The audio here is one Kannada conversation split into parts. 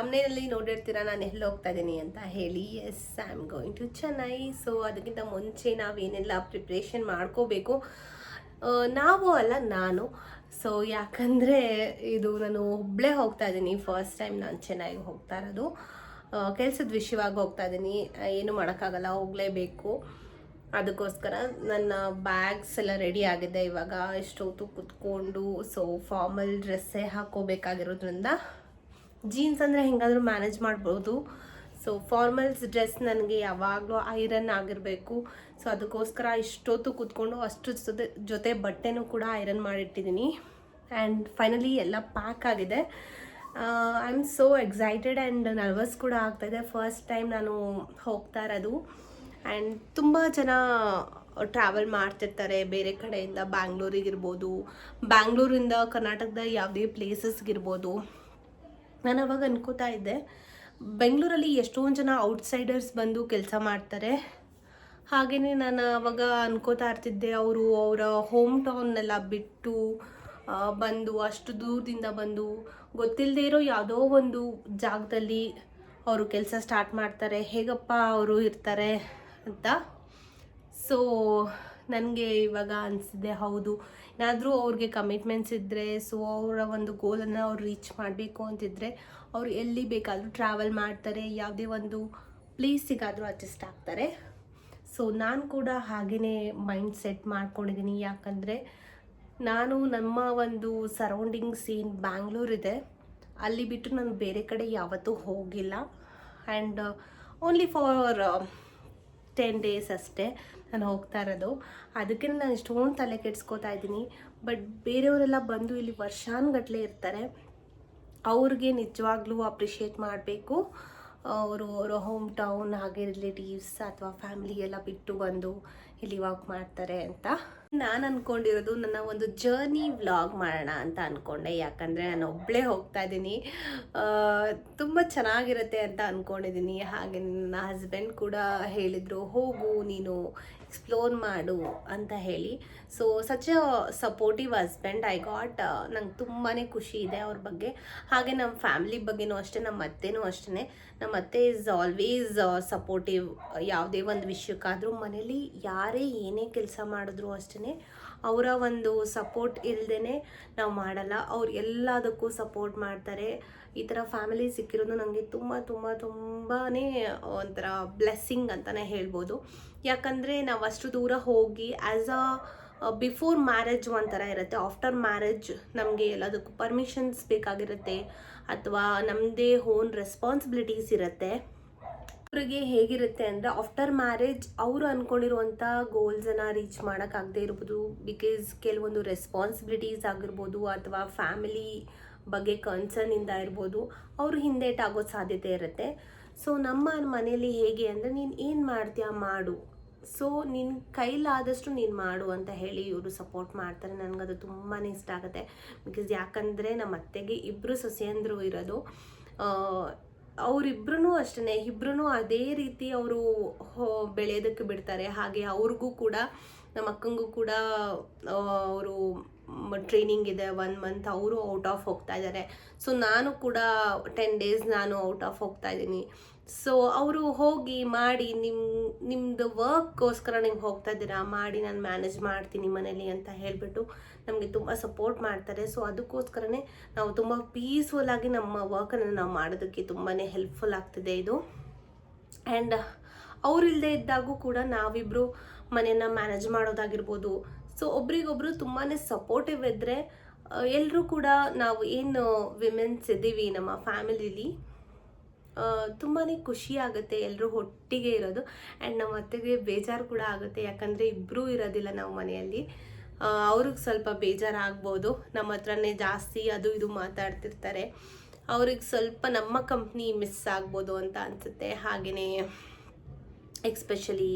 ತಮ್ಮನೇಲಿ ನೋಡಿರ್ತೀರ, ನಾನು ಎಲ್ಲಿ ಹೋಗ್ತಾ ಇದ್ದೀನಿ ಅಂತ ಹೇಳಿ. Yes I am going to Chennai so ಅದಕ್ಕಿಂತ ಮುಂಚೆ ನಾವೇನೆಲ್ಲ ಪ್ರಿಪ್ರೇಷನ್ ಮಾಡ್ಕೋಬೇಕು? ನಾವು ಅಲ್ಲ, ನಾನು. ಸೊ ಯಾಕಂದರೆ ಇದು ನಾನು ಒಬ್ಬಳೇ ಹೋಗ್ತಾ ಇದ್ದೀನಿ. ಫಸ್ಟ್ ಟೈಮ್ ನಾನು ಚೆನ್ನೈಗೆ ಹೋಗ್ತಾ ಇರೋದು. ಕೆಲಸದ ವಿಷಯವಾಗಿ ಹೋಗ್ತಾ ಇದ್ದೀನಿ. ಏನು ಮಾಡೋಕ್ಕಾಗಲ್ಲ, ಹೋಗಲೇಬೇಕು. ಅದಕ್ಕೋಸ್ಕರ ನನ್ನ ಬ್ಯಾಗ್ಸ್ ಎಲ್ಲ ರೆಡಿ ಆಗಿದೆ ಇವಾಗ. ಎಷ್ಟೊತ್ತು ಕುತ್ಕೊಂಡು ಸೊ ಫಾರ್ಮಲ್ ಡ್ರೆಸ್ಸೇ ಹಾಕೋಬೇಕಾಗಿರೋದ್ರಿಂದ ಜೀನ್ಸ್ ಅಂದರೆ ಹೆಂಗಾದರೂ ಮ್ಯಾನೇಜ್ ಮಾಡ್ಬೋದು. ಸೊ ಫಾರ್ಮಲ್ಸ್ ಡ್ರೆಸ್ ನನಗೆ ಯಾವಾಗಲೂ ಐರನ್ ಆಗಿರಬೇಕು. ಸೊ ಅದಕ್ಕೋಸ್ಕರ ಇಷ್ಟೊತ್ತು ಕೂತ್ಕೊಂಡು ಅಷ್ಟು ಜೊತೆ ಜೊತೆ ಬಟ್ಟೆನೂ ಕೂಡ ಐರನ್ ಮಾಡಿಟ್ಟಿದ್ದೀನಿ. ಆ್ಯಂಡ್ ಫೈನಲಿ ಎಲ್ಲ ಪ್ಯಾಕ್ ಆಗಿದೆ. I am so excited and nervous ಕೂಡ ಆಗ್ತಾಯಿದೆ ಫಸ್ಟ್ ಟೈಮ್ ನಾನು ಹೋಗ್ತಾ ಇರೋದು. ಆ್ಯಂಡ್ ತುಂಬ ಜನ ಟ್ರಾವೆಲ್ ಮಾಡ್ತಿರ್ತಾರೆ ಬೇರೆ ಕಡೆಯಿಂದ. ಬ್ಯಾಂಗ್ಳೂರಿಗಿರ್ಬೋದು ಬ್ಯಾಂಗ್ಳೂರಿಂದ ಕರ್ನಾಟಕದ ಯಾವುದೇ ಪ್ಲೇಸಸ್ಗಿರ್ಬೋದು ನಾನು ಅವಾಗ ಅನ್ಕೋತಾ ಇದ್ದೆ, ಬೆಂಗಳೂರಲ್ಲಿ ಎಷ್ಟೊಂದು ಜನ ಔಟ್ಸೈಡರ್ಸ್ ಬಂದು ಕೆಲಸ ಮಾಡ್ತಾರೆ. ಹಾಗೆಯೇ ನಾನು ಅವಾಗ ಅನ್ಕೋತಾ ಇರ್ತಿದ್ದೆ, ಅವರು ಅವರ ಹೋಮ್ ಟೌನ್ನೆಲ್ಲ ಬಿಟ್ಟು ಬಂದು, ಅಷ್ಟು ದೂರದಿಂದ ಬಂದು ಗೊತ್ತಿಲ್ಲದೆ ಇರೋ ಯಾವುದೋ ಒಂದು ಜಾಗದಲ್ಲಿ ಅವರು ಕೆಲಸ ಸ್ಟಾರ್ಟ್ ಮಾಡ್ತಾರೆ, ಹೇಗಪ್ಪ ಅವರು ಇರ್ತಾರೆ ಅಂತ. ಸೊ ನನಗೆ ಇವಾಗ ಅನಿಸಿದೆ ಹೌದು. ಏನಾದರೂ ಅವ್ರಿಗೆ ಕಮಿಟ್ಮೆಂಟ್ಸ್ ಇದ್ದರೆ ಸೊ ಅವರ ಒಂದು ಗೋಲನ್ನು ಅವ್ರು ರೀಚ್ ಮಾಡಬೇಕು ಅಂತಿದ್ರೆ ಅವ್ರು ಎಲ್ಲಿ ಬೇಕಾದರೂ ಟ್ರಾವೆಲ್ ಮಾಡ್ತಾರೆ, ಯಾವುದೇ ಒಂದು ಪ್ಲೇಸಿಗಾದರೂ ಅಡ್ಜಸ್ಟ್ ಆಗ್ತಾರೆ. ಸೊ ನಾನು ಕೂಡ ಹಾಗೆಯೇ ಮೈಂಡ್ ಸೆಟ್ ಮಾಡ್ಕೊಂಡಿದ್ದೀನಿ ಯಾಕಂದರೆ ನಾನು ನಮ್ಮ ಒಂದು ಸರೌಂಡಿಂಗ್ಸ್ ಏನು ಬ್ಯಾಂಗ್ಳೂರ್ ಇದೆ, ಅಲ್ಲಿ ಬಿಟ್ಟು ನಾನು ಬೇರೆ ಕಡೆ ಯಾವತ್ತೂ ಹೋಗಿಲ್ಲ. And only for ten days ಅಷ್ಟೇ. ನಾನು ಹೋಗ್ತಾ ಇರೋದು. ಅದಕ್ಕೆ ನಾನು ಇಷ್ಟೊಂದು ತಲೆ ಕೆಡಿಸ್ಕೋತಾ ಇದ್ದೀನಿ. ಬಟ್ ಬೇರೆಯವರೆಲ್ಲ ಬಂದು ಇಲ್ಲಿ ವರ್ಷಾನುಗಟ್ಲೆ ಇರ್ತಾರೆ. ಅವ್ರಿಗೆ ನಿಜವಾಗ್ಲೂ ಅಪ್ರಿಷಿಯೇಟ್ ಮಾಡಬೇಕು. ಅವರು ಅವರ ಹೋಮ್ ಟೌನ್ ಹಾಗೆ ರಿಲೇಟಿವ್ಸ್ ಅಥವಾ ಫ್ಯಾಮಿಲಿ ಎಲ್ಲ ಬಿಟ್ಟು ಬಂದು ಇಲ್ಲಿ ವಾಕ್ ಮಾಡ್ತಾರೆ ಅಂತ. ನಾನು ಅಂದ್ಕೊಂಡಿರೋದು ನನ್ನ ಒಂದು ಜರ್ನಿ ವ್ಲಾಗ್ ಮಾಡೋಣ ಅಂತ ಅಂದ್ಕೊಂಡೆ ಯಾಕಂದರೆ ನಾನು ಒಬ್ಬಳೇ ಹೋಗ್ತಾ ಇದ್ದೀನಿ. ತುಂಬ ಚೆನ್ನಾಗಿರುತ್ತೆ ಅಂತ ಅಂದ್ಕೊಂಡಿದ್ದೀನಿ ಹಾಗೆ ನನ್ನ ಹಸ್ಬೆಂಡ್ ಕೂಡ ಹೇಳಿದರು, ಹೋಗು ನೀನು ಎಕ್ಸ್ಪ್ಲೋರ್ ಮಾಡು ಅಂತ ಹೇಳಿ. So such a supportive husband I got ನಂಗೆ ತುಂಬಾ ಖುಷಿ ಇದೆ ಅವ್ರ ಬಗ್ಗೆ. ಹಾಗೆ ನಮ್ಮ ಫ್ಯಾಮಿಲಿ ಬಗ್ಗೆನೂ ಅಷ್ಟೇ ನಮ್ಮ ಅತ್ತೆನೂ ಅಷ್ಟೇ ನಮ್ಮ ಅತ್ತೆ ಇಸ್ ಆಲ್ವೇಸ್ ಸಪೋರ್ಟಿವ್ ಯಾವುದೇ ಒಂದು ವಿಷಯಕ್ಕಾದರೂ ಮನೇಲಿ ಯಾರೇ ಏನೇ ಕೆಲಸ ಮಾಡಿದ್ರು ಅಷ್ಟೇ ಅವರ ಒಂದು ಸಪೋರ್ಟ್ ಇಲ್ಲದೇ ನಾವು ಮಾಡಲ್ಲ. ಅವ್ರು ಎಲ್ಲದಕ್ಕೂ ಸಪೋರ್ಟ್ ಮಾಡ್ತಾರೆ. ಈ ಥರ ಫ್ಯಾಮಿಲಿ ಸಿಕ್ಕಿರೋದು ನನಗೆ ತುಂಬ ತುಂಬ ತುಂಬಾ ಒಂಥರ ಬ್ಲೆಸ್ಸಿಂಗ್ ಅಂತಲೇ ಹೇಳ್ಬೋದು. ಯಾಕಂದರೆ ನಾವು ಅಷ್ಟು ದೂರ ಹೋಗಿ ಆ್ಯಸ್ ಅ ಬಿಫೋರ್ ಮ್ಯಾರೇಜ್ ಒಂಥರ ಇರುತ್ತೆ. ಆಫ್ಟರ್ ಮ್ಯಾರೇಜ್ ನಮಗೆ ಎಲ್ಲದಕ್ಕೂ ಪರ್ಮಿಷನ್ಸ್ ಬೇಕಾಗಿರುತ್ತೆ ಅಥವಾ ನಮ್ಮದೇ ಓನ್ ರೆಸ್ಪಾನ್ಸಿಬಿಲಿಟೀಸ್ ಇರುತ್ತೆ. ಅವರಿಗೆ ಹೇಗಿರುತ್ತೆ ಅಂದರೆ ಆಫ್ಟರ್ ಮ್ಯಾರೇಜ್ ಅವರು ಅಂದ್ಕೊಂಡಿರುವಂಥ ಗೋಲ್ಸನ್ನು ರೀಚ್ ಮಾಡೋಕ್ಕಾಗದೇ ಇರ್ಬೋದು. ಬಿಕಾಸ್ ಕೆಲವೊಂದು ರೆಸ್ಪಾನ್ಸಿಬಿಲಿಟೀಸ್ ಆಗಿರ್ಬೋದು ಅಥವಾ ಫ್ಯಾಮಿಲಿ ಬಗ್ಗೆ ಕನ್ಸರ್ನಿಂದ ಇರ್ಬೋದು ಅವರು ಹಿಂದೇಟಾಗೋ ಸಾಧ್ಯತೆ ಇರುತ್ತೆ. ಸೊ ನಮ್ಮ ಮನೆಯಲ್ಲಿ ಹೇಗೆ ಅಂದರೆ ನೀನು ಏನು ಮಾಡ್ತೀಯ ಮಾಡು. ಸೊ ನಿನ್ನ ಕೈಲಾದಷ್ಟು ನೀನು ಮಾಡು ಅಂತ ಹೇಳಿ ಇವರು ಸಪೋರ್ಟ್ ಮಾಡ್ತಾರೆ. ನನಗದು ತುಂಬಾ ಇಷ್ಟ ಆಗುತ್ತೆ. ಬಿಕಾಸ್ ಯಾಕಂದರೆ ನಮ್ಮ ಅತ್ತೆಗೆ ಇಬ್ಬರು ಸೊಸೆಯಂದರು ಇರೋದು. ಅವರಿಬ್ರು ಅಷ್ಟೇ ಇಬ್ರು ಅದೇ ರೀತಿ ಅವರು ಬೆಳೆಯೋದಕ್ಕೆ ಬಿಡ್ತಾರೆ. ಹಾಗೆ ಅವ್ರಿಗೂ ಕೂಡ ನಮ್ಮ ಅಕ್ಕಂಗೂ ಕೂಡ ಅವರು ಟ್ರೈನಿಂಗ್ ಇದೆ. ಒನ್ ಮಂತ್ ಅವರು ಔಟ್ ಆಫ್ ಹೋಗ್ತಾ ಇದ್ದಾರೆ ಸೊ ನಾನು ಕೂಡ ಟೆನ್ ಡೇಸ್ ನಾನು ಔಟ್ ಆಫ್ ಹೋಗ್ತಾ ಇದ್ದೀನಿ. ಸೊ ಅವರು ಹೋಗಿ ಮಾಡಿ ನಿಮ್ಮ ನಿಮ್ಮದು ವರ್ಕ್ಗೋಸ್ಕರ ನೀವು ಹೋಗ್ತಾ ಇದ್ದೀರಾ? ಮಾಡಿ ನಾನು ಮ್ಯಾನೇಜ್ ಮಾಡ್ತೀನಿ ಮನೇಲಿ ಅಂತ ಹೇಳಿಬಿಟ್ಟು ನಮಗೆ ತುಂಬ ಸಪೋರ್ಟ್ ಮಾಡ್ತಾರೆ. ಸೊ ಅದಕ್ಕೋಸ್ಕರನೇ ನಾವು ತುಂಬ ಪೀಸ್ಫುಲ್ಲಾಗಿ ನಮ್ಮ ವರ್ಕನ್ನು ನಾವು ಮಾಡೋದಕ್ಕೆ ತುಂಬಾ ಹೆಲ್ಪ್ಫುಲ್ ಆಗ್ತಿದೆ ಇದು. ಆ್ಯಂಡ್ ಅವರಿಲ್ಲದೆ ಇದ್ದಾಗೂ ಕೂಡ ನಾವಿಬ್ಬರು ಮನೆಯನ್ನು ಮ್ಯಾನೇಜ್ ಮಾಡೋದಾಗಿರ್ಬೋದು. ಸೊ ಒಬ್ರಿಗೊಬ್ರು ತುಂಬಾ ಸಪೋರ್ಟಿವ್ ಇದ್ದರೆ ಎಲ್ಲರೂ ಕೂಡ ನಾವು ಏನು ವಿಮೆನ್ಸ್ ಇದ್ದೀವಿ ನಮ್ಮ ಫ್ಯಾಮಿಲಿಲಿ ತುಂಬಾ ಖುಷಿ ಆಗುತ್ತೆ ಎಲ್ಲರೂ ಒಟ್ಟಿಗೆ ಇರೋದು. ಆ್ಯಂಡ್ ನಮ್ಮ ಅತ್ತೆಗೆ ಬೇಜಾರು ಕೂಡ ಆಗುತ್ತೆ. ಯಾಕಂದರೆ ಇಬ್ಬರೂ ಇರೋದಿಲ್ಲ ನಾವು ಮನೆಯಲ್ಲಿ. ಅವ್ರಿಗೆ ಸ್ವಲ್ಪ ಬೇಜಾರಾಗ್ಬೋದು ನಮ್ಮ ಹತ್ರನೇ ಜಾಸ್ತಿ ಅದು ಇದು ಮಾತಾಡ್ತಿರ್ತಾರೆ. ಅವ್ರಿಗೆ ಸ್ವಲ್ಪ ನಮ್ಮ ಕಂಪ್ನಿ ಮಿಸ್ ಆಗ್ಬೋದು ಅಂತ ಅನಿಸುತ್ತೆ. ಹಾಗೆಯೇ ಎಕ್ಸ್ಪೆಷಲಿ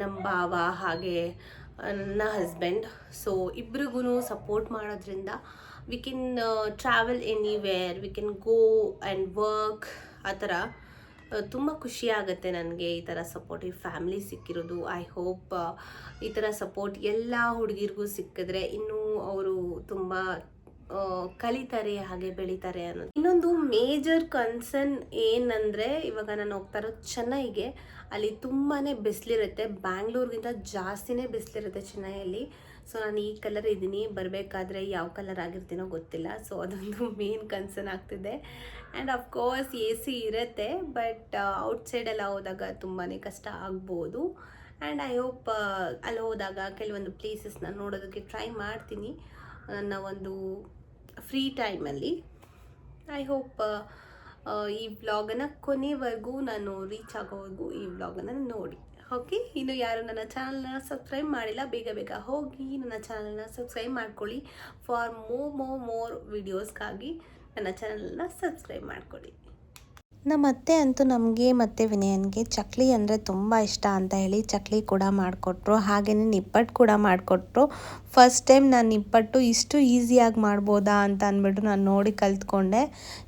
ನಮ್ಮ ಭಾವ ಹಾಗೆ ನನ್ನ ಹಸ್ಬೆಂಡ್. ಸೊ ಇಬ್ರಿಗೂ ಸಪೋರ್ಟ್ ಮಾಡೋದ್ರಿಂದ we can travel anywhere we can go and work ಆ ಥರ. ತುಂಬ ಖುಷಿ ಆಗುತ್ತೆ ನನಗೆ ಈ ಥರ ಸಪೋರ್ಟಿವ್ ಫ್ಯಾಮಿಲಿ ಸಿಕ್ಕಿರೋದು. ಐ ಹೋಪ್ ಈ ಥರ ಸಪೋರ್ಟ್ ಎಲ್ಲ ಹುಡುಗಿರಿಗೂ ಸಿಕ್ಕಿದ್ರೆ ಇನ್ನೂ ಅವರು ತುಂಬ ಆ, ಕಲಿತಾರೆ ಹಾಗೆ ಬೆಳಿತಾರೆ ಅನ್ನೋದು. ಇನ್ನೊಂದು ಮೇಜರ್ ಕನ್ಸರ್ನ್ ಏನಂದರೆ ಇವಾಗ ನಾನು ಹೋಗ್ತಾ ಇರೋದು ಚೆನ್ನೈಗೆ. ಅಲ್ಲಿ ತುಂಬಾ ಬಿಸಿಲಿರುತ್ತೆ. ಬ್ಯಾಂಗ್ಳೂರ್ಗಿಂತ ಜಾಸ್ತಿನೇ ಬಿಸಿಲಿರುತ್ತೆ ಚೆನ್ನೈಯಲ್ಲಿ. ಸೊ ನಾನು ಈ ಕಲರ್ ಇದ್ದೀನಿ. ಬರಬೇಕಾದ್ರೆ ಯಾವ ಕಲರ್ ಆಗಿರ್ತೀನೋ ಗೊತ್ತಿಲ್ಲ. ಸೊ ಅದೊಂದು ಮೇನ್ ಕನ್ಸರ್ನ್ ಆಗ್ತಿದೆ. And of course A C ಇರುತ್ತೆ. ಬಟ್ ಔಟ್ಸೈಡೆಲ್ಲ ಹೋದಾಗ ತುಂಬಾ ಕಷ್ಟ ಆಗ್ಬೋದು. ಆ್ಯಂಡ್ ಐ ಹೋಪ್ ಅಲ್ಲಿ ಹೋದಾಗ ಕೆಲವೊಂದು ಪ್ಲೇಸಸ್ನ ನೋಡೋದಕ್ಕೆ ಟ್ರೈ ಮಾಡ್ತೀನಿ. ನನ್ನ ಒಂದು ಫ್ರೀ ಟೈಮಲ್ಲಿ ಐ ಹೋಪ್ ಈ ವ್ಲಾಗನ್ನು ಕೊನೆವರೆಗೂ ನಾನು ರೀಚ್ ಆಗೋವರೆಗೂ ಈ ವ್ಲಾಗನ್ನು ನೋಡಿ. ಓಕೆ, ಇನ್ನು ಯಾರು ನನ್ನ ಚಾನಲ್ನ ಸಬ್ಸ್ಕ್ರೈಬ್ ಮಾಡಿಲ್ಲ, ಬೇಗ ಬೇಗ ಹೋಗಿ ನನ್ನ ಚಾನಲ್ನ ಸಬ್ಸ್ಕ್ರೈಬ್ ಮಾಡ್ಕೊಳ್ಳಿ. ಫಾರ್ ಮೋ ಮೋ ಮೋರ್ ವಿಡಿಯೋಸ್ಗಾಗಿ ನನ್ನ ಚಾನಲ್ನ ಸಬ್ಸ್ಕ್ರೈಬ್ ಮಾಡ್ಕೊಳ್ಳಿ. ನಮ್ಮ ಅತ್ತೆ ಅಂತೂ ನಮಗೆ ಮತ್ತು ವಿನಯನ್ಗೆ ಚಕ್ಲಿ ಅಂದರೆ ತುಂಬ ಇಷ್ಟ ಅಂತ ಹೇಳಿ ಚಕ್ಲಿ ಕೂಡ ಮಾಡಿಕೊಟ್ರು ಹಾಗೆಯೇ ನಿಪ್ಪಟ್ಟು ಕೂಡ ಮಾಡಿಕೊಟ್ರು. ಫಸ್ಟ್ ಟೈಮ್ ನಾನು ನಿಪ್ಪಟ್ಟು ಇಷ್ಟು ಈಸಿಯಾಗಿ ಮಾಡ್ಬೋದಾ ಅಂತ ಅಂದ್ಬಿಟ್ಟು ನಾನು ನೋಡಿ ಕಲ್ತ್ಕೊಂಡೆ.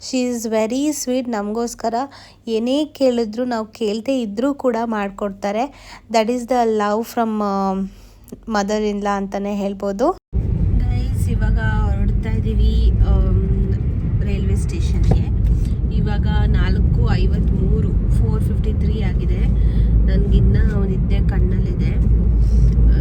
ಶಿ ಈಸ್ ವೆರಿ ಸ್ವೀಟ್ ನಮಗೋಸ್ಕರ ಏನೇ ಕೇಳಿದ್ರು ನಾವು ಕೇಳದೇ ಇದ್ದರೂ ಕೂಡ ಮಾಡಿಕೊಡ್ತಾರೆ. That is the love from mother in law ಅಂತಲೇ ಹೇಳ್ಬೋದು. ಇವಾಗ ಹೊರಡ್ತಾ ಇದ್ದೀವಿ ರೈಲ್ವೆ ಸ್ಟೇಷನ್ಗೆ ಇವಾಗ ನಾಲ್ಕು ಐವತ್ತ್ಮೂರು ಫೋರ್ ಫಿಫ್ಟಿ ತ್ರೀ ಆಗಿದೆ. ನನಗಿನ್ನ ಅವನಿದ್ದೆ ಕಣ್ಣಲ್ಲಿದೆ ಆ,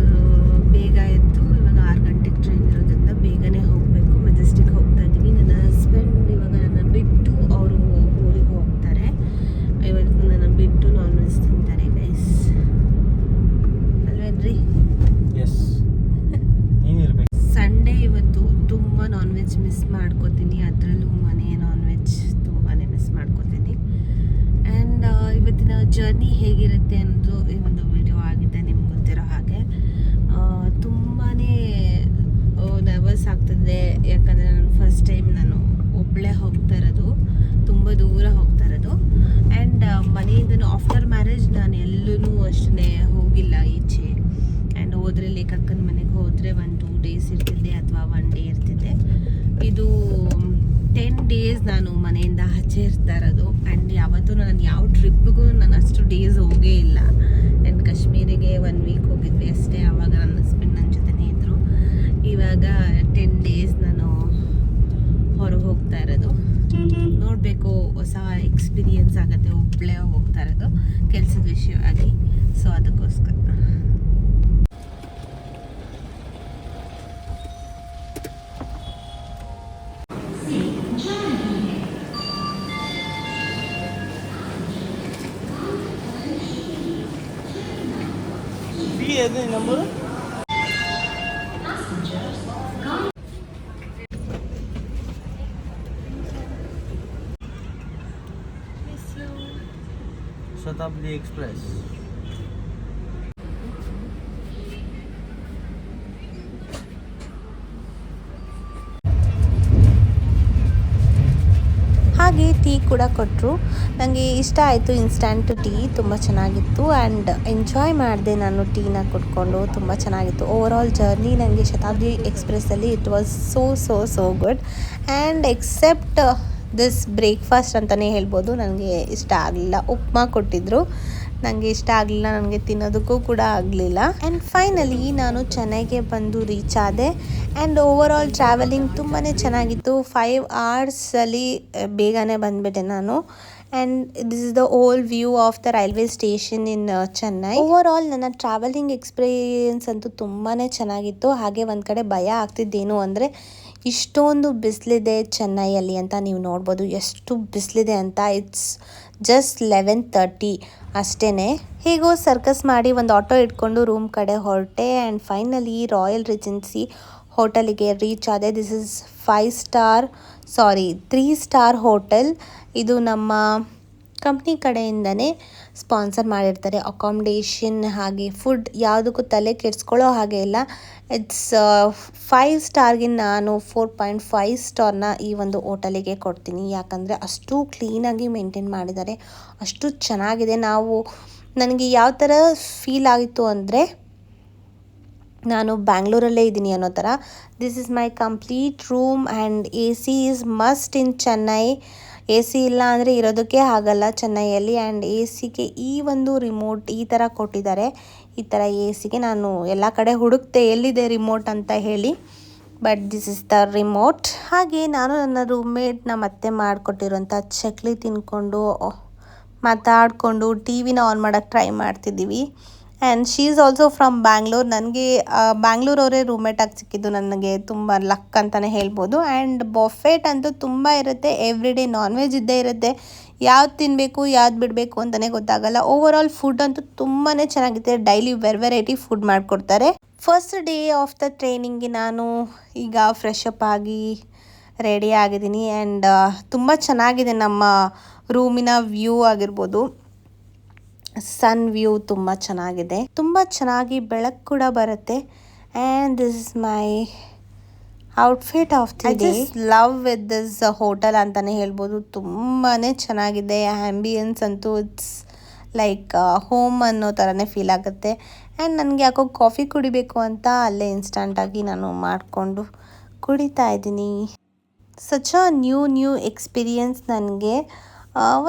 ಬೇಗ ಎದ್ದು ಇವಾಗ ಆರು ಗಂಟೆಗೆ ಟ್ರೈನ್ ಇರೋದ್ರಿಂದ ಬೇಗನೆ ಹೋಗಬೇಕು ಮೆಜೆಸ್ಟಿಕ್ ಹೋಗ್ತಾ ಇದ್ದೀವಿ ನನ್ನ ಹಸ್ಬೆಂಡ್ ಇವಾಗ ನನ್ನ ಬಿಟ್ಟು ಅವರು ಊರಿಗೆ ಹೋಗ್ತಾರೆ ಇವತ್ತು ನನ್ನ ಬಿಟ್ಟು ನಾನ್ ವೆಜ್ ತಿಂತಾರೆ ಗೈಸ್ ಅಲ್ವೇನ್ರಿ ಎಸ್ ನೀನಿರ್ಬೇಕು ಸಂಡೇ ಇವತ್ತು ತುಂಬ ನಾನ್ ವೆಜ್ ಮಿಸ್ ಮಾಡ್ಕೋತೀನಿ ಅದರಲ್ಲೂ ಮನೆ ನಾನ್ ವೆಜ್ ತುಂಬಾ ಮಿಸ್ ಮಾಡ್ಕೋತೀನಿ ಆ್ಯಂಡ್ ಇವತ್ತಿನ ಜರ್ನಿ ಹೇಗಿರುತ್ತೆ ಅನ್ನೋದು ಈ ಒಂದು ವಿಡಿಯೋ ಆಗಿದೆ ನಿಮ್ಗೆ ಗೊತ್ತಿರೋ ಹಾಗೆ ತುಂಬಾ ನರ್ವಸ್ ಆಗ್ತದೆ ಯಾಕಂದರೆ ನಾನು ಫಸ್ಟ್ ಟೈಮ್ ನಾನು ಒಬ್ಬಳೇ ಹೋಗ್ತಾ ಇರೋದು ತುಂಬ ದೂರ ಹೋಗ್ತಾ ಇರೋದು ಆ್ಯಂಡ್ ಮನೆಯಿಂದ ಆಫ್ಟರ್ ಮ್ಯಾರೇಜ್ ನಾನು ಎಲ್ಲೂ ಅಷ್ಟೇ ಹೋಗಿಲ್ಲ ಈಚೆ. ಆ್ಯಂಡ್ ಹೋದರೆ ಲೇಖಕನ ಮನೆಗೆ ಹೋದರೆ ಒನ್ ಟೂ ಡೇಸ್ ಇರ್ತಿದ್ದೆ ಅಥವಾ ಒನ್ ಡೇ ಇರ್ತಿದ್ದೆ. ಇದು ಟೆನ್ ಡೇಸ್ ನಾನು ಮನೆಯಿಂದ ಆಚೆ ಇರ್ತಾ ಇರೋದು. ಆ್ಯಂಡ್ ಯಾವತ್ತೂ ನಾನು ಯಾವ ಟ್ರಿಪ್ಗೂ ನಾನು ಅಷ್ಟು ಡೇಸ್ ಹೋಗೇ ಇಲ್ಲ. ಆ್ಯಂಡ್ ಕಾಶ್ಮೀರಿಗೆ ಒನ್ ವೀಕ್ ಹೋಗಿದ್ವಿ ಅಷ್ಟೇ. ಆವಾಗ ನನ್ನ ಹಸ್ಬೆಂಡ್ ನನ್ನ ಜೊತೆನೇ ಇದ್ದರು ಇವಾಗ ಟೆನ್ ಡೇಸ್ ನಾನು ಹೊರಗೆ ಹೋಗ್ತಾ ಇರೋದು. ನೋಡಬೇಕು ಹೊಸ ಎಕ್ಸ್ಪೀರಿಯನ್ಸ್ ಆಗುತ್ತೆ ಒಬ್ಬಳೇ ಹೋಗ್ತಾ ಇರೋದು ಕೆಲಸದ ವಿಷಯವಾಗಿ. ಸೊ ಅದಕ್ಕೋಸ್ಕರ. ಅದೇ ನಂಬರು ಶತಾಬ್ದಿ Express. ಹಾಗೆ ಟೀ ಕೂಡ ಕೊಟ್ಟರು ನನಗೆ ಇಷ್ಟ ಆಯಿತು ಇನ್ಸ್ಟ್ಯಾಂಟ್ ಟೀ ತುಂಬ ಚೆನ್ನಾಗಿತ್ತು ಆ್ಯಂಡ್ ಎಂಜಾಯ್ ಮಾಡಿದೆ ನಾನು ಟೀನ ಕುಟ್ಕೊಂಡು ತುಂಬ ಚೆನ್ನಾಗಿತ್ತು. ಓವರ್ ಜರ್ನಿ ನನಗೆ Shatabdi ಎಕ್ಸ್ಪ್ರೆಸ್ಸಲ್ಲಿ it was so so so good and except this breakfast ಅಂತಲೇ ಹೇಳ್ಬೋದು. ನನಗೆ ಇಷ್ಟ ಆಗಲಿಲ್ಲ. ಉಪ್ಮಾ ಕೊಟ್ಟಿದ್ದರು ನನಗೆ ಇಷ್ಟ ಆಗಲಿಲ್ಲ. ನನಗೆ ತಿನ್ನೋದಕ್ಕೂ ಕೂಡ ಆಗಲಿಲ್ಲ. ಆ್ಯಂಡ್ ಫೈನಲಿ ನಾನು ಚೆನ್ನೈಗೆ ಬಂದು ರೀಚ್ ಆದೆ. ಆ್ಯಂಡ್ ಓವರ್ ಆಲ್ ಟ್ರಾವೆಲಿಂಗ್ ತುಂಬಾ ಚೆನ್ನಾಗಿತ್ತು ಫೈವ್ ಅವರ್ಸಲ್ಲಿ ಬೇಗನೆ ಬಂದುಬಿಟ್ಟೆ ನಾನು. And this is the whole view of the railway station in Chennai. Overall ನನ್ನ ಟ್ರಾವೆಲಿಂಗ್ ಎಕ್ಸ್ಪೀರಿಯನ್ಸ್ ಅಂತೂ ತುಂಬಾ ಚೆನ್ನಾಗಿತ್ತು. ಹಾಗೆ ಒಂದು ಕಡೆ ಭಯ ಆಗ್ತಿದ್ದೇನು ಅಂದರೆ ಇಷ್ಟೊಂದು ಬಿಸಿಲಿದೆ ಚೆನ್ನೈಯಲ್ಲಿ ಅಂತ ನೀವು ನೋಡ್ಬೋದು. ಎಷ್ಟು ಬಿಸಿಲಿದೆ ಅಂತ ಇಟ್ಸ್ ಜಸ್ಟ್ ಲೆವೆನ್ ತರ್ಟಿ ಅಷ್ಟೇ ಹೇಗೋ ಸರ್ಕಸ್ ಮಾಡಿ ಒಂದು ಆಟೋ ಇಟ್ಕೊಂಡು ರೂಮ್ ಕಡೆ ಹೊರಟೆ ಆ್ಯಂಡ್ ಫೈನಲಿ ರಾಯಲ್ ರಿಜೆನ್ಸಿ ಹೋಟೆಲಿಗೆ ರೀಚ್ ಆದೆ. This is five star sorry three star hotel ಇದು ನಮ್ಮ ಕಂಪ್ನಿ ಕಡೆಯಿಂದನೇ ಸ್ಪಾನ್ಸರ್ ಮಾಡಿರ್ತಾರೆ. ಅಕಾಮಿಡೇಷನ್ ಹಾಗೆ ಫುಡ್ ಯಾವುದಕ್ಕೂ ತಲೆ ಕೆಡಿಸ್ಕೊಳ್ಳೋ ಹಾಗೆ ಇಲ್ಲ. ಇಟ್ಸ್ ಫೈವ್ ಸ್ಟಾರ್ಗೆ ನಾನು ಫೋರ್ ಪಾಯಿಂಟ್ ಫೈವ್ ಸ್ಟಾರ್ನ ಈ ಒಂದು ಹೋಟೆಲಿಗೆ ಕೊಡ್ತೀನಿ. ಯಾಕಂದರೆ ಅಷ್ಟು ಕ್ಲೀನಾಗಿ ಮೇಂಟೈನ್ ಮಾಡಿದ್ದಾರೆ. ಅಷ್ಟು ಚೆನ್ನಾಗಿದೆ. ನಾವು, ನನಗೆ ಯಾವ ಥರ ಫೀಲ್ ಆಯಿತು ಅಂದರೆ ನಾನು ಬ್ಯಾಂಗ್ಳೂರಲ್ಲೇ ಇದ್ದೀನಿ ಅನ್ನೋ ಥರ. This is my complete room and A C is must in Chennai A C ಇಲ್ಲ ಅಂದರೆ ಇರೋದಕ್ಕೆ ಆಗಲ್ಲ ಚೆನ್ನೈಯಲ್ಲಿ ಆ್ಯಂಡ್ ಎ ಸಿಗೆ ಈ ಒಂದು ರಿಮೋಟ್ ಈ ಥರ ಕೊಟ್ಟಿದ್ದಾರೆ. ಈ ಥರ ಎ ಸಿಗೆ ನಾನು ಎಲ್ಲ ಕಡೆ ಹುಡುಕ್ತೆ ಎಲ್ಲಿದೆ ರಿಮೋಟ್ ಅಂತ ಹೇಳಿ. But this is the remote ಹಾಗೆ ನಾನು ನನ್ನ ರೂಮ್ಮೇಟ್ನ ಮತ್ತೆ ಮಾಡಿಕೊಟ್ಟಿರೋಂಥ ಚಕ್ಲಿ ತಿನ್ಕೊಂಡು, ಮಾತಾಡಿಕೊಂಡು ಟಿ ವಿನ ಆನ್ ಮಾಡೋಕ್ಕೆ ಟ್ರೈ ಮಾಡ್ತಿದ್ದೀವಿ. And she is also from Bangalore ನನಗೆ ಬ್ಯಾಂಗ್ಳೂರವರೇ ಆಗಿ ಸಿಕ್ಕಿದ್ದು ನನಗೆ ತುಂಬ ಲಕ್ ಅಂತಲೇ ಹೇಳ್ಬೋದು. ಆ್ಯಂಡ್ ಬೊಫೆಟ್ ಅಂತೂ ತುಂಬ ಇರುತ್ತೆ. ಎವ್ರಿ ಡೇ ನಾನ್ ವೆಜ್ ಇದ್ದೇ ಇರುತ್ತೆ. ಯಾವ್ದು ತಿನ್ನಬೇಕು ಯಾವ್ದು ಬಿಡಬೇಕು ಅಂತಲೇ ಗೊತ್ತಾಗಲ್ಲ. ಓವರ್ ಆಲ್ ಫುಡ್ ಅಂತೂ ತುಂಬಾ ಚೆನ್ನಾಗಿದೆ ಡೈಲಿ ವೆರ್ ವೆರೈಟಿ ಫುಡ್ ಮಾಡಿಕೊಡ್ತಾರೆ. ಫಸ್ಟ್ ಡೇ ಆಫ್ ದ ಟ್ರೈನಿಂಗ್ಗೆ ನಾನು ಈಗ ಫ್ರೆಶ್ ಅಪ್ ಆಗಿ ರೆಡಿ ಆಗಿದ್ದೀನಿ. ಆ್ಯಂಡ್ ತುಂಬ ಚೆನ್ನಾಗಿದೆ ನಮ್ಮ ರೂಮಿನ ವ್ಯೂ ಆಗಿರ್ಬೋದು. ಸನ್ ವ್ಯೂ ತುಂಬ ಚೆನ್ನಾಗಿದೆ. ತುಂಬ ಚೆನ್ನಾಗಿ ಬೆಳಕು ಕೂಡ ಬರುತ್ತೆ. And this is my outfit of the day love with this hotel ಅಂತಲೇ ಹೇಳ್ಬೋದು. ತುಂಬಾ ಚೆನ್ನಾಗಿದೆ. ಆ್ಯಂಬಿಯನ್ಸ್ ಅಂತೂ ಇಟ್ಸ್ ಲೈಕ್ ಹೋಮ್ ಅನ್ನೋ ಥರನೇ ಫೀಲ್ ಆಗುತ್ತೆ. ಆ್ಯಂಡ್ ನನಗೆ ಯಾಕೋ ಕಾಫಿ ಕುಡಿಬೇಕು ಅಂತ ಅಲ್ಲೇ ಇನ್ಸ್ಟಂಟಾಗಿ ನಾನು ಮಾಡಿಕೊಂಡು ಕುಡಿತಾ ಇದ್ದೀನಿ. Such a new new experience ನನಗೆ.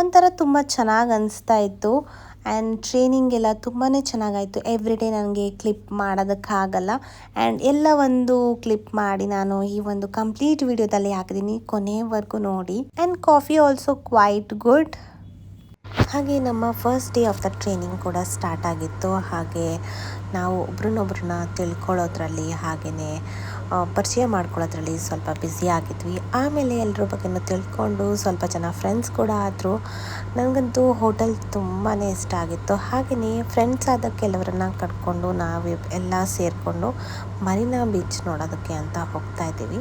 ಒಂಥರ ತುಂಬ ಚೆನ್ನಾಗಿ ಅನಿಸ್ತಾ ಇತ್ತು. ಆ್ಯಂಡ್ ಟ್ರೈನಿಂಗ್ ಎಲ್ಲ ತುಂಬಾ ಚೆನ್ನಾಗಾಯಿತು. ಎವ್ರಿ ಡೇ ನನಗೆ ಕ್ಲಿಪ್ ಮಾಡೋದಕ್ಕಾಗಲ್ಲ. ಆ್ಯಂಡ್ ಎಲ್ಲ ಒಂದು ಕ್ಲಿಪ್ ಮಾಡಿ ನಾನು ಈ ಒಂದು ಕಂಪ್ಲೀಟ್ ವಿಡಿಯೋದಲ್ಲಿ ಹಾಕಿದ್ದೀನಿ ಕೊನೆವರೆಗೂ ನೋಡಿ. And coffee also quite good ಹಾಗೆ ನಮ್ಮ first day of the training ಕೂಡ ಸ್ಟಾರ್ಟ್ ಆಗಿತ್ತು. ಹಾಗೆ ನಾವು ಒಬ್ರನ್ನೊಬ್ರನ್ನ ತಿಳ್ಕೊಳ್ಳೋದ್ರಲ್ಲಿ ಹಾಗೆಯೇ ಪರಿಚಯ ಮಾಡ್ಕೊಳ್ಳೋದ್ರಲ್ಲಿ ಸ್ವಲ್ಪ ಬ್ಯುಸಿ ಆಗಿದ್ವಿ. ಆಮೇಲೆ ಎಲ್ಲರ ಬಗ್ಗೆನೂ ತಿಳ್ಕೊಂಡು ಸ್ವಲ್ಪ ಜನ ಫ್ರೆಂಡ್ಸ್ ಕೂಡ ಆದರು. ನನಗಂತೂ ಹೋಟೆಲ್ ತುಂಬಾ ಇಷ್ಟ ಆಗಿತ್ತು. ಹಾಗೆಯೇ ಫ್ರೆಂಡ್ಸ್ ಆದ ಕೆಲವರನ್ನ ಕಟ್ಕೊಂಡು ನಾವು ಎಲ್ಲ ಸೇರಿಕೊಂಡು ಮರಿನಾ ಬೀಚ್ ನೋಡೋದಕ್ಕೆ ಅಂತ ಹೋಗ್ತಾ ಇದ್ದೀವಿ.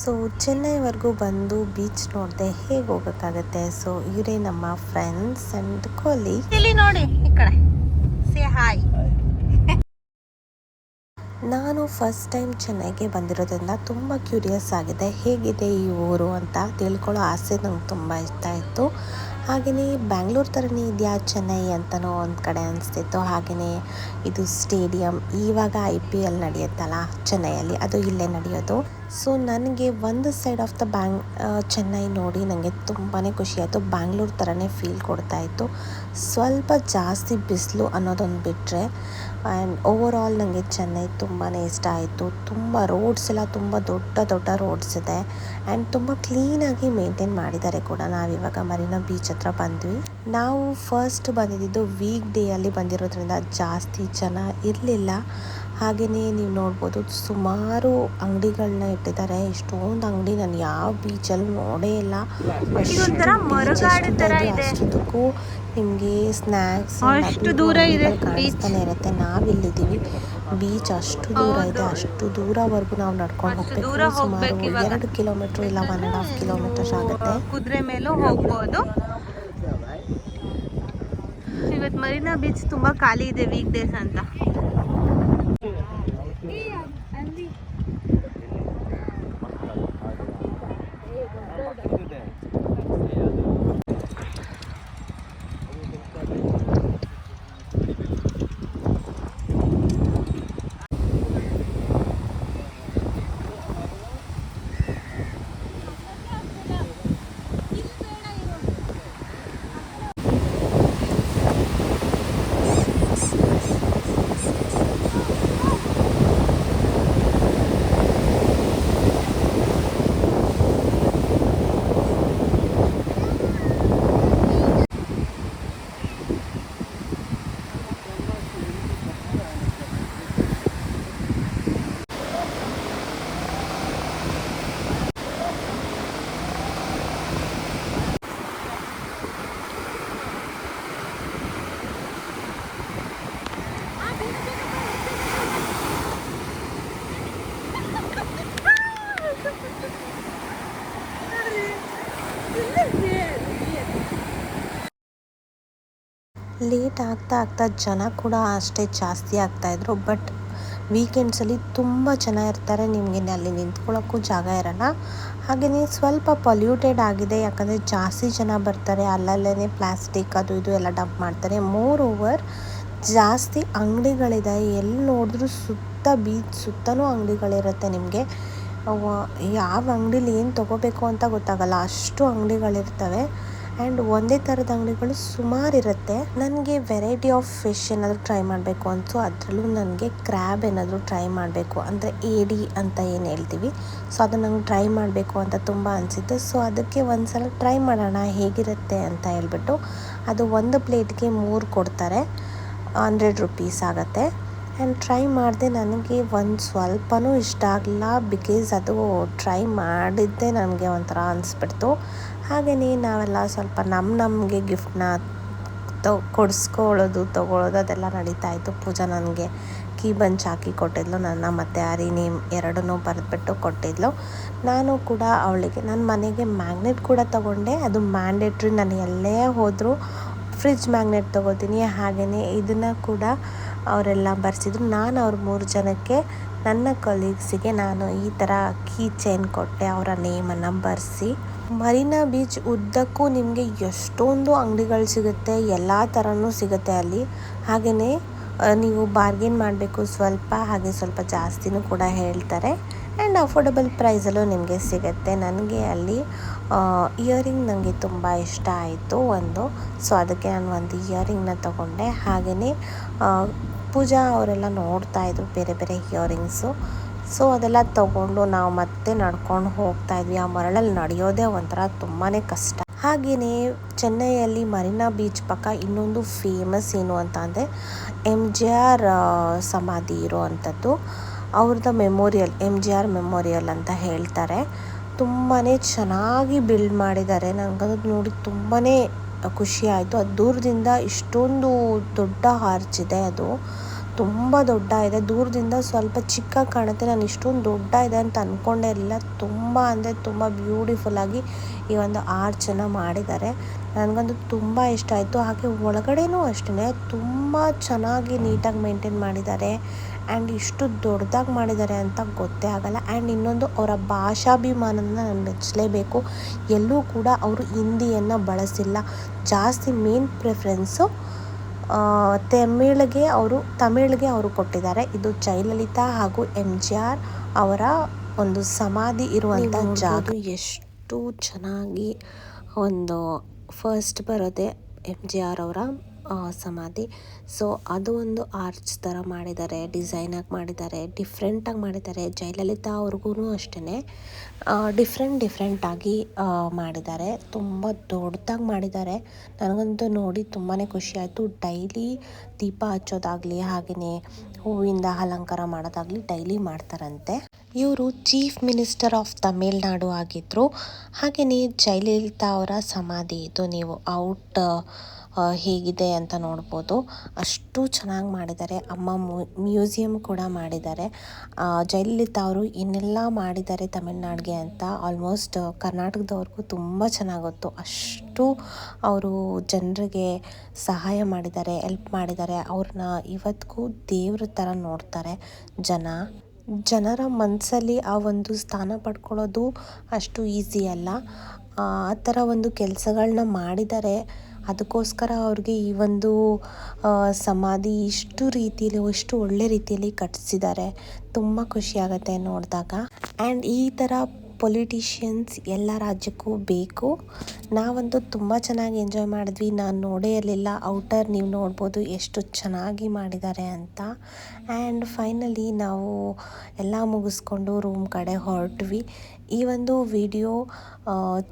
ಸೊ ಚೆನ್ನೈವರೆಗೂ ಬಂದು ಬೀಚ್ ನೋಡಿದೆ ಹೇಗೆ ಹೋಗೋಕ್ಕಾಗತ್ತೆ ಸೊ ಇವರೇ ನಮ್ಮ ಫ್ರೆಂಡ್ಸ್ ಆ್ಯಂಡ್ ಕೊಲಿ ಇಲ್ಲಿ ನೋಡಿ ಈ ಕಡೆ. ಸೇ ಹಾಯ್ ನಾನು ಫಸ್ಟ್ ಟೈಮ್ ಚೆನ್ನೈಗೆ ಬಂದಿರೋದ್ರಿಂದ ತುಂಬ ಕ್ಯೂರಿಯಸ್ ಆಗಿದೆ. ಹೇಗಿದೆ ಈ ಊರು ಅಂತ ತಿಳ್ಕೊಳ್ಳೋ ಆಸೆ ನಂಗೆ ತುಂಬ ಇಷ್ಟ ಇತ್ತು ಹಾಗೆಯೇ ಬ್ಯಾಂಗ್ಳೂರು ಥರನೇ ಇದೆಯಾ ಚೆನ್ನೈ ಅಂತಲೂ ಒಂದು ಕಡೆ ಅನಿಸ್ತಿತ್ತು. ಹಾಗೆಯೇ ಇದು ಸ್ಟೇಡಿಯಂ ಇವಾಗ ಐ ಪಿ ಎಲ್ ನಡೆಯುತ್ತಲ್ಲ ಚೆನ್ನೈಯಲ್ಲಿ ಅದು ಇಲ್ಲೇ ನಡೆಯೋದು. ಸೊ ನನಗೆ ಒಂದು side of the bang Chennai ನೋಡಿ ನನಗೆ ತುಂಬಾ ಖುಷಿಯಾಯಿತು ಬ್ಯಾಂಗ್ಳೂರು ಥರನೇ ಫೀಲ್ ಕೊಡ್ತಾಯಿತ್ತು ಸ್ವಲ್ಪ ಜಾಸ್ತಿ ಬಿಸಿಲು ಅನ್ನೋದೊಂದು ಬಿಟ್ಟರೆ ಆ್ಯಂಡ್ ಓವರ್ ಆಲ್ ನನಗೆ ಚೆನ್ನೈ ತುಂಬಾ ಇಷ್ಟ ಆಯಿತು. ತುಂಬ ರೋಡ್ಸ್ ಎಲ್ಲ ತುಂಬ ದೊಡ್ಡ ದೊಡ್ಡ ರೋಡ್ಸ್ ಇದೆ. ಆ್ಯಂಡ್ ತುಂಬ ಕ್ಲೀನಾಗಿ ಮೇಂಟೈನ್ ಮಾಡಿದ್ದಾರೆ ಕೂಡ. ನಾವಿವಾಗ ಮರೀನಾ ಬೀಚ್ ಹತ್ರ ಬಂದ್ವಿ. ನಾವು ಫಸ್ಟ್ ಬಂದಿದ್ದು ವೀಕ್ ಡೇಯಲ್ಲಿ ಬಂದಿರೋದ್ರಿಂದ ಜಾಸ್ತಿ ಜನ ಇರಲಿಲ್ಲ. ಹಾಗೆಯೇ ನೀವು ನೋಡ್ಬೋದು ಸುಮಾರು ಅಂಗಡಿಗಳನ್ನ ಇಟ್ಟಿದ್ದಾರೆ. ಎಷ್ಟೊಂದು ಅಂಗಡಿ ನಾನು ಯಾವ ಬೀಚಲ್ಲಿ ನೋಡೇ ಇಲ್ಲ. ಅಷ್ಟೊಂದಕ್ಕೂ ನಿಮಗೆ ಸ್ನ್ಯಾಕ್ಸ್ ಅಷ್ಟು ದೂರ ಇದೆ ಕಾಣಿಸ್ತಾನೆ ಇರುತ್ತೆ. ನಾವಿಲ್ಲಿದ್ದೀವಿ. ಬೀಚ್ ಅಷ್ಟು ದೂರ ಇದೆ. ಅಷ್ಟು ದೂರವರೆಗೂ ನಾವು ನಡ್ಕೊಂಡು ಹೋಗ್ಬೇಕು. ಸುಮಾರು. ಎರಡು ಕಿಲೋಮೀಟ್ರ್ ಇಲ್ಲ ಒನ್ ಆ್ಯಂಡ್ ಹಾಫ್ ಕಿಲೋಮೀಟರ್ಸ್ ಆಗುತ್ತೆ. ಕುದುರೆ ಮೇಲೂ ಹೋಗ್ಬೋದು. ಇವತ್ತು ಮರೀನಾ ಬೀಚ್ ತುಂಬ ಖಾಲಿ ಇದೆ ವೀಕ್ ಡೇಸ್ ಅಂತ. ಲೇಟ್ ಆಗ್ತಾ ಆಗ್ತಾ ಜನ ಕೂಡ ಅಷ್ಟೇ ಜಾಸ್ತಿ ಆಗ್ತಾಯಿದ್ರು ಬಟ್ ವೀಕೆಂಡ್ಸಲ್ಲಿ ತುಂಬ ಜನ ಇರ್ತಾರೆ. ನಿಮಗೆ ಅಲ್ಲಿ ನಿಂತ್ಕೊಳ್ಳೋಕ್ಕೂ ಜಾಗ ಇರಲ್ಲ. ಹಾಗೆಯೇ ಸ್ವಲ್ಪ ಪೊಲ್ಯೂಟೆಡ್ ಆಗಿದೆ. ಯಾಕಂದರೆ ಜಾಸ್ತಿ ಜನ ಬರ್ತಾರೆ. ಅಲ್ಲಲ್ಲೇ ಪ್ಲಾಸ್ಟಿಕ್ ಅದು ಇದು ಎಲ್ಲ ಡಂಪ್ ಮಾಡ್ತಾರೆ. ಮೋರ್ ಓವರ್ ಜಾಸ್ತಿ ಅಂಗಡಿಗಳಿದೆ. ಎಲ್ಲಿ ನೋಡಿದ್ರೂ ಸುತ್ತ ಬೀಚ್ ಸುತ್ತಲೂ ಅಂಗಡಿಗಳಿರುತ್ತೆ ನಿಮಗೆ. ಯಾವ ಅಂಗಡೀಲಿ ಏನು ತೊಗೋಬೇಕು ಅಂತ ಗೊತ್ತಾಗಲ್ಲ. ಅಷ್ಟು ಅಂಗಡಿಗಳಿರ್ತವೆ. ಆ್ಯಂಡ್ ಒಂದೇ ಥರದ ಅಂಗಡಿಗಳು ಸುಮಾರು ಇರುತ್ತೆ. ನನಗೆ ವೆರೈಟಿ ಆಫ್ ಫಿಶ್ ಏನಾದರೂ ಟ್ರೈ ಮಾಡಬೇಕು ಅಂತು ಅದರಲ್ಲೂ ನನಗೆ ಕ್ರ್ಯಾಬ್ ಏನಾದರೂ ಟ್ರೈ ಮಾಡಬೇಕು. ಅಂದರೆ ಏಡಿ ಅಂತ ಏನು ಹೇಳ್ತೀವಿ. ಸೊ ಅದು ನಂಗೆ ಟ್ರೈ ಮಾಡಬೇಕು ಅಂತ ತುಂಬ ಅನಿಸಿತ್ತು. ಸೊ ಅದಕ್ಕೆ ಒಂದು ಸಲ ಟ್ರೈ ಮಾಡೋಣ, ಹೇಗಿರುತ್ತೆ ಅಂತ ಹೇಳ್ಬಿಟ್ಟು ಅದು ಒಂದು ಪ್ಲೇಟ್ಗೆ ಮೂರು ಕೊಡ್ತಾರೆ. ಹಂಡ್ರೆಡ್ ರುಪೀಸ್ ಆಗುತ್ತೆ. ಆ್ಯಂಡ್ ಟ್ರೈ ಮಾಡಿದೆ ನನಗೆ ಒಂದು ಸ್ವಲ್ಪನೂ ಇಷ್ಟ ಆಗಲಿಲ್ಲ. ಬಿಕಾಸ್ ಅದು ಟ್ರೈ ಮಾಡಿದ್ದೆ ನನಗೆ ಒಂಥರ ಅನಿಸ್ಬಿಡ್ತು. ಹಾಗೆಯೇ ನಾವೆಲ್ಲ ಸ್ವಲ್ಪ ನಮ್ಮ ನಮಗೆ ಗಿಫ್ಟ್ನ ತೊ, ಕೊಡಿಸ್ಕೊಳ್ಳೋದು ತೊಗೊಳೋದು ಅದೆಲ್ಲ ನಡೀತಾ ಇತ್ತು. ಪೂಜಾ ನನಗೆ ಕೀ ಬಂಚ್ ಹಾಕಿ ಕೊಟ್ಟಿದ್ಲು. ನನ್ನ ಮತ್ತು ಹರಿ ನೇಮ್ ಎರಡನ್ನೂ ಬರೆದ್ಬಿಟ್ಟು ಕೊಟ್ಟಿದ್ಲು. ನಾನು ಕೂಡ ಅವಳಿಗೆ ನನ್ನ ಮನೆಗೆ ಮ್ಯಾಗ್ನೆಟ್ ಕೂಡ ತೊಗೊಂಡೆ. ಅದು ಮ್ಯಾಂಡೇಟ್ರಿ ನಾನು ಎಲ್ಲೇ ಹೋದರೂ ಫ್ರಿಜ್ ಮ್ಯಾಗ್ನೆಟ್ ತೊಗೋತೀನಿ. ಹಾಗೆಯೇ ಇದನ್ನು ಕೂಡ ಅವರೆಲ್ಲ ಬರ್ಸಿದ್ರು. ನಾನು ಅವ್ರ ಮೂರು ಜನಕ್ಕೆ ನನ್ನ ಕಲೀಗ್ಸಿಗೆ ನಾನು ಈ ಥರ ಕೀ ಚೈನ್ ಕೊಟ್ಟೆ, ಅವರ ನೇಮನ್ನು ಬರೆಸಿ. ಮರೀನಾ ಬೀಚ್ ಉದ್ದಕ್ಕೂ ನಿಮಗೆ ಎಷ್ಟೊಂದು ಅಂಗಡಿಗಳು ಸಿಗುತ್ತೆ, ಎಲ್ಲ ಥರನೂ ಸಿಗುತ್ತೆ ಅಲ್ಲಿ. ಹಾಗೆಯೇ ನೀವು ಬಾರ್ಗೇನ್ ಮಾಡಬೇಕು ಸ್ವಲ್ಪ, ಹಾಗೆ ಸ್ವಲ್ಪ ಜಾಸ್ತಿನೂ ಕೂಡ ಹೇಳ್ತಾರೆ. ಆ್ಯಂಡ್ ಅಫೋರ್ಡಬಲ್ ಪ್ರೈಸಲ್ಲೂ ನಿಮಗೆ ಸಿಗುತ್ತೆ. ನನಗೆ ಅಲ್ಲಿ ಇಯರಿಂಗ್ ನನಗೆ ತುಂಬ ಇಷ್ಟ ಆಯಿತು ಒಂದು. ಸೊ ಅದಕ್ಕೆ ನಾನು ಒಂದು ಇಯರಿಂಗ್ನ ತಗೊಂಡೆ. ಹಾಗೆಯೇ ಪೂಜಾ ಅವರೆಲ್ಲ ನೋಡ್ತಾ ಇದ್ರು ಬೇರೆ ಬೇರೆ ಇಯರಿಂಗ್ಸು ಸೊ ಅದೆಲ್ಲ ತಗೊಂಡು ನಾವು ಮತ್ತೆ ನಡ್ಕೊಂಡು ಹೋಗ್ತಾ ಇದ್ವಿ. ಆ ಮರಳಲ್ಲಿ ನಡೆಯೋದೇ ಒಂಥರ ತುಂಬಾ ಕಷ್ಟ. ಹಾಗೆಯೇ ಚೆನ್ನೈಯಲ್ಲಿ ಮರೀನಾ ಬೀಚ್ ಪಕ್ಕ ಇನ್ನೊಂದು ಫೇಮಸ್ ಏನು ಅಂತ ಅಂದರೆ ಎಂ ಜಿ ಆರ್ ಸಮಾಧಿ ಇರೋವಂಥದ್ದು ಅವ್ರದ್ದು memorial M G R memorial ಅಂತ ಹೇಳ್ತಾರೆ. ತುಂಬಾ ಚೆನ್ನಾಗಿ ಬಿಲ್ಡ್ ಮಾಡಿದ್ದಾರೆ. ನನಗದು ನೋಡಿ ತುಂಬಾ ಖುಷಿ ಆಯಿತು ಅದು ದೂರದಿಂದ ಇಷ್ಟೊಂದು ದೊಡ್ಡ ಆರ್ಚ್ ಇದೆ ಅದು. ತುಂಬ ದೊಡ್ಡ ಇದೆ. ದೂರದಿಂದ ಸ್ವಲ್ಪ ಚಿಕ್ಕ ಕಾಣುತ್ತೆ. ನಾನು ಇಷ್ಟೊಂದು ದೊಡ್ಡ ಇದೆ ಅಂತ ಅಂದ್ಕೊಂಡೇ ಇರಲಿಲ್ಲ ತುಂಬ ಅಂದರೆ ತುಂಬ ಬ್ಯೂಟಿಫುಲ್ಲಾಗಿ ಈ ಒಂದು ಆರ್ಚನ್ನು ಮಾಡಿದ್ದಾರೆ. ನನಗಂತೂ ತುಂಬ ಇಷ್ಟ ಆಯಿತು. ಹಾಗೆ ಒಳಗಡೆನೂ ಅಷ್ಟೇ ತುಂಬ ಚೆನ್ನಾಗಿ ನೀಟಾಗಿ ಮೇಂಟೈನ್ ಮಾಡಿದ್ದಾರೆ. ಆ್ಯಂಡ್ ಇಷ್ಟು ದೊಡ್ಡದಾಗಿ ಮಾಡಿದ್ದಾರೆ ಅಂತ ಗೊತ್ತೇ ಆಗಲ್ಲ. ಆ್ಯಂಡ್ ಇನ್ನೊಂದು ಅವರ ಭಾಷಾಭಿಮಾನನ ನಾನು ಮೆಚ್ಚಲೇಬೇಕು ಎಲ್ಲೂ ಕೂಡ ಅವರು ಹಿಂದಿಯನ್ನು ಬಳಸಿಲ್ಲ. ಜಾಸ್ತಿ ಮೇನ್ ಪ್ರಿಫರೆನ್ಸು ತಮಿಳಿಗೆ ಅವರು ತಮಿಳಿಗೆ ಅವರು ಕೊಟ್ಟಿದ್ದಾರೆ. ಇದು ಜಯಲಲಿತಾ ಹಾಗೂ ಎಂ ಜಿ ಆರ್ ಅವರ ಒಂದು ಸಮಾಧಿ ಇರುವಂಥ ಜಾಗ. ಎಷ್ಟು ಚೆನ್ನಾಗಿ ಒಂದು ಫಸ್ಟ್ ಬರೋದೆ ಎಂ ಜಿ ಆರ್ ಅವರ ಸಮಾಧಿ. ಸೊ ಅದು ಒಂದು ಆರ್ಚ್ ಥರ ಮಾಡಿದ್ದಾರೆ ಡಿಸೈನಾಗಿ ಮಾಡಿದ್ದಾರೆ ಡಿಫ್ರೆಂಟಾಗಿ ಮಾಡಿದ್ದಾರೆ, ಜಯಲಲಿತಾ ಅವ್ರಿಗೂ ಅಷ್ಟೇ ಡಿಫ್ರೆಂಟ್ ಡಿಫ್ರೆಂಟಾಗಿ ಮಾಡಿದ್ದಾರೆ. ತುಂಬ ದೊಡ್ಡದಾಗಿ ಮಾಡಿದ್ದಾರೆ. ನನಗಂತೂ ನೋಡಿ ತುಂಬಾ ಖುಷಿ ಆಯಿತು. ಡೈಲಿ ದೀಪ ಹಚ್ಚೋದಾಗಲಿ ಹಾಗೆಯೇ ಹೂವಿಂದ ಅಲಂಕಾರ ಮಾಡೋದಾಗಲಿ ಡೈಲಿ ಮಾಡ್ತಾರಂತೆ. ಇವರು ಚೀಫ್ ಮಿನಿಸ್ಟರ್ ಆಫ್ ತಮಿಳ್ನಾಡು ಆಗಿದ್ದರು ಹಾಗೆಯೇ ಜಯಲಲಿತಾ ಅವರ ಸಮಾಧಿ ಇದು ನೀವು ಔಟ್ ಹೇಗಿದೆ ಅಂತ ನೋಡ್ಬೋದು. ಅಷ್ಟು ಚೆನ್ನಾಗಿ ಮಾಡಿದ್ದಾರೆ. ಅಮ್ಮ ಮ್ಯೂಸಿಯಂ ಕೂಡ ಮಾಡಿದ್ದಾರೆ. ಜಯಲಲಿತಾ ಅವರು ಇನ್ನೆಲ್ಲ ಮಾಡಿದ್ದಾರೆ ತಮಿಳ್ನಾಡಿಗೆ ಅಂತ. ಆಲ್ಮೋಸ್ಟ್ ಕರ್ನಾಟಕದವ್ರಿಗೂ ತುಂಬ ಚೆನ್ನಾಗೊತ್ತು. ಅಷ್ಟು ಅವರು ಜನರಿಗೆ ಸಹಾಯ ಮಾಡಿದ್ದಾರೆ, ಎಲ್ಪ್ ಮಾಡಿದ್ದಾರೆ. ಅವ್ರನ್ನ ಇವತ್ತಿಗೂ ದೇವ್ರ ಥರ ನೋಡ್ತಾರೆ ಜನ. ಜನರ ಮನಸ್ಸಲ್ಲಿ ಆ ಒಂದು ಸ್ಥಾನ ಪಡ್ಕೊಳ್ಳೋದು ಅಷ್ಟು ಈಸಿ ಅಲ್ಲ. ಆ ಥರ ಒಂದು ಕೆಲಸಗಳನ್ನ ಮಾಡಿದ್ದಾರೆ. ಅದಕ್ಕೋಸ್ಕರ ಅವ್ರಿಗೆ ಈ ಒಂದು ಸಮಾಧಿ ಇಷ್ಟು ರೀತಿಯಲ್ಲಿ, ಇಷ್ಟು ಒಳ್ಳೆ ರೀತಿಯಲ್ಲಿ ಕಟ್ಟಿಸಿದ್ದಾರೆ. ತುಂಬ ಖುಷಿಯಾಗತ್ತೆ ನೋಡಿದಾಗ. ಆ್ಯಂಡ್ ಈ ಥರ ಪೊಲಿಟಿಷಿಯನ್ಸ್ ಎಲ್ಲ ರಾಜ್ಯಕ್ಕೂ ಬೇಕು. ನಾವಂತೂ ತುಂಬ ಚೆನ್ನಾಗಿ ಎಂಜಾಯ್ ಮಾಡಿದ್ವಿ. ನಾನು ನೋಡೇ ಇರಲಿಲ್ಲ. ಔಟರ್ ನೀವು ನೋಡ್ಬೋದು ಎಷ್ಟು ಚೆನ್ನಾಗಿ ಮಾಡಿದ್ದಾರೆ ಅಂತ. ಆ್ಯಂಡ್ ಫೈನಲಿ ನಾವು ಎಲ್ಲ ಮುಗಿಸ್ಕೊಂಡು ರೂಮ್ ಕಡೆ ಹೊರಟ್ವಿ. ಈ ಒಂದು ವಿಡಿಯೋ